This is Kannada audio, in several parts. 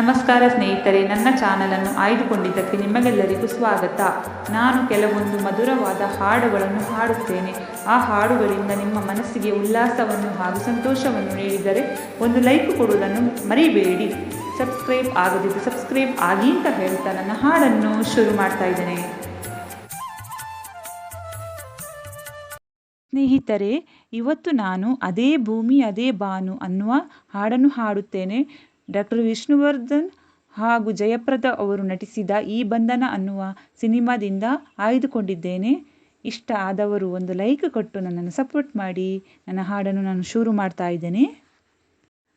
ನಮಸ್ಕಾರ ಸ್ನೇಹಿತರೆ, ನನ್ನ ಚಾನಲನ್ನು ಆಯ್ದುಕೊಂಡಿದ್ದಕ್ಕೆ ನಿಮಗೆಲ್ಲರಿಗೂ ಸ್ವಾಗತ. ನಾನು ಕೆಲವೊಂದು ಮಧುರವಾದ ಹಾಡುಗಳನ್ನು ಹಾಡುತ್ತೇನೆ. ಆ ಹಾಡುಗಳಿಂದ ನಿಮ್ಮ ಮನಸ್ಸಿಗೆ ಉಲ್ಲಾಸವನ್ನು ಹಾಗೂ ಸಂತೋಷವನ್ನು ನೀಡಿದರೆ ಒಂದು ಲೈಕ್ ಕೊಡುವುದನ್ನು ಮರಿಬೇಡಿ. ಸಬ್ಸ್ಕ್ರೈಬ್ ಆಗದಿದ್ದು ಸಬ್ಸ್ಕ್ರೈಬ್ ಆಗಿ ಅಂತ ಹೇಳ್ತಾ ನನ್ನ ಹಾಡನ್ನು ಶುರು ಮಾಡ್ತಾ ಇದ್ದೇನೆ. ಸ್ನೇಹಿತರೆ, ಇವತ್ತು ನಾನು ಅದೇ ಭೂಮಿ, ಅದೇ ಬಾನು ಅನ್ನುವ ಹಾಡನ್ನು ಹಾಡುತ್ತೇನೆ. ಡಾಕ್ಟರ್ ವಿಷ್ಣುವರ್ಧನ್ ಹಾಗೂ ಜಯಪ್ರದ ಅವರು ನಟಿಸಿದ ಈ ಬಂಧನ ಅನ್ನುವ ಸಿನಿಮಾದಿಂದ ಆಯ್ದುಕೊಂಡಿದ್ದೇನೆ. ಇಷ್ಟ ಆದವರು ಒಂದು ಲೈಕ್ ಕೊಟ್ಟು ನನ್ನನ್ನು ಸಪೋರ್ಟ್ ಮಾಡಿ. ನನ್ನ ಹಾಡನ್ನು ನಾನು ಶುರು ಮಾಡ್ತಾ ಇದ್ದೇನೆ.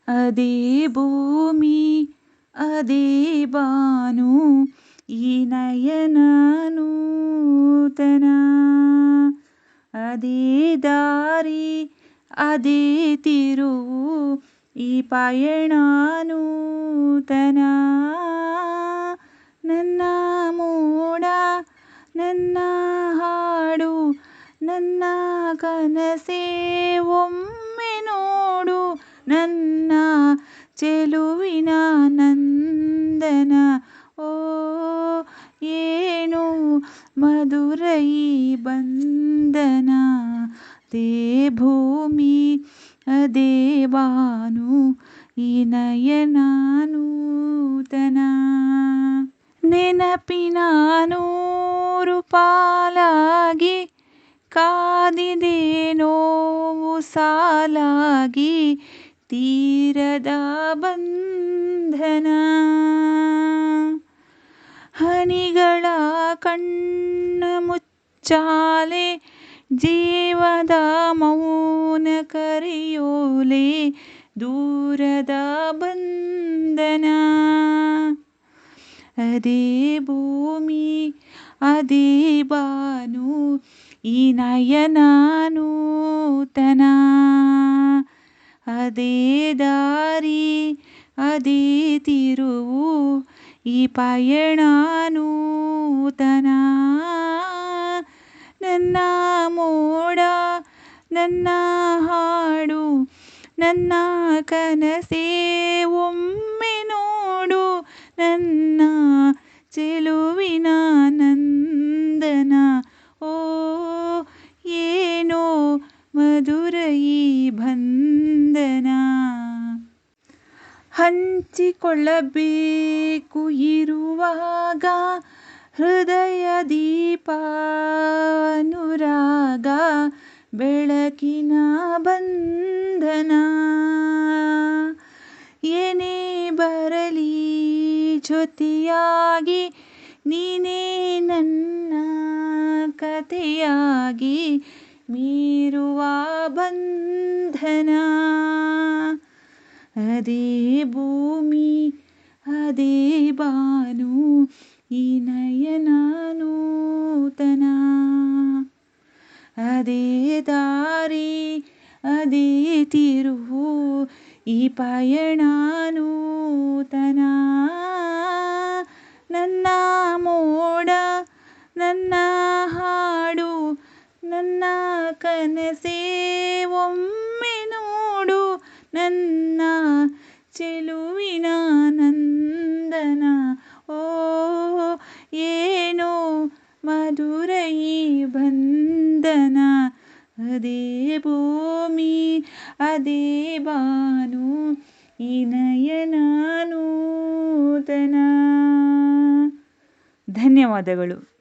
ಅದೇ ಭೂಮಿ, ಅದೇ ಬಾನು, ಈ ನಯನ ನೂತನ ಅದೇ ದಾರಿ, ಅದೇ ತಿರುವು ಈ ಪಯಣ ನೂತನ ನನ್ನ ಮೋಡ ನನ್ನ ಹಾಡು ನನ್ನ ಕನಸೇ ಒಮ್ಮೆ ನೋಡು ನನ್ನ ಚೆಲುವಿನ ನಂದನ ಓ ಏನು ಮಧುರ ಈ ಬಂಧನ ದೇ ಭೂಮಿ ಅದೇ ಬಾನು ಈ ನಯನ ನೂತನ ನೆನಪಿನ ನೂರು ಪಾಲಾಗಿ ಕಾದಿದೆ ಸಾಲಾಗಿ, ತೀರದ ಬಂಧನ. ಹನಿಗಳ ಕಣ್ಣ ಮುಚ್ಚಾಲೆ ಜೀವದ ಮೌನ ಕರೆಯೋಲೆ ದೂರದ ಬಂಧನ. ಅದೇ ಭೂಮಿ, ಅದೇ ಬಾನು, ಈ ನಯನ ನೂತನ. ಅದೇ ದಾರಿ, ಅದೇ ತಿರುವು, ಈ ಪಯಣ ನೂತನ. ನನ್ನ ಹಾಡು, ನನ್ನ ಕನಸೇ ಒಮ್ಮೆ ನೋಡು. ನನ್ನ ಚೆಲುವಿನ ನಂದನ, ಓ ಏನೋ ಮಧುರ ಈ ಬಂಧನ. ಹಂಚಿಕೊಳ್ಳಬೇಕು ಇರುವಾಗ ಹೃದಯ ದೀಪ ಅನುರಾಗ ಬೆಳಕಿನ ಬಂಧನ. ಏನೇ ಬರಲಿ ಜೊತೆಯಾಗಿ ನೀನೇ ನನ್ನ ಕಥೆಯಾಗಿ ಮೀರುವ ಬಂಧನ. ಅದೇ ಭೂಮಿ, ಅದೇ ಬಾನು, ಈ ನಯನ ನೂತನ. ಅದೇ ತಿರುವು ಈ ಪಯಣ ನೂತನ ನನ್ನ ಮೋಡ ನನ್ನ ಹಾಡು ನನ್ನ ಕನಸೇ ಒಮ್ಮೆ ನೋಡು ನನ್ನ ಚೆಲುವಿನ ನಂದನ ಓ ಏನೋ ಮಧುರ ಈ ಬಂಧನ ಅದೇ ಭೂಮಿ ಅದೇ ಬಾನು ಈ ನಯನ ಧನ್ಯವಾದಗಳು.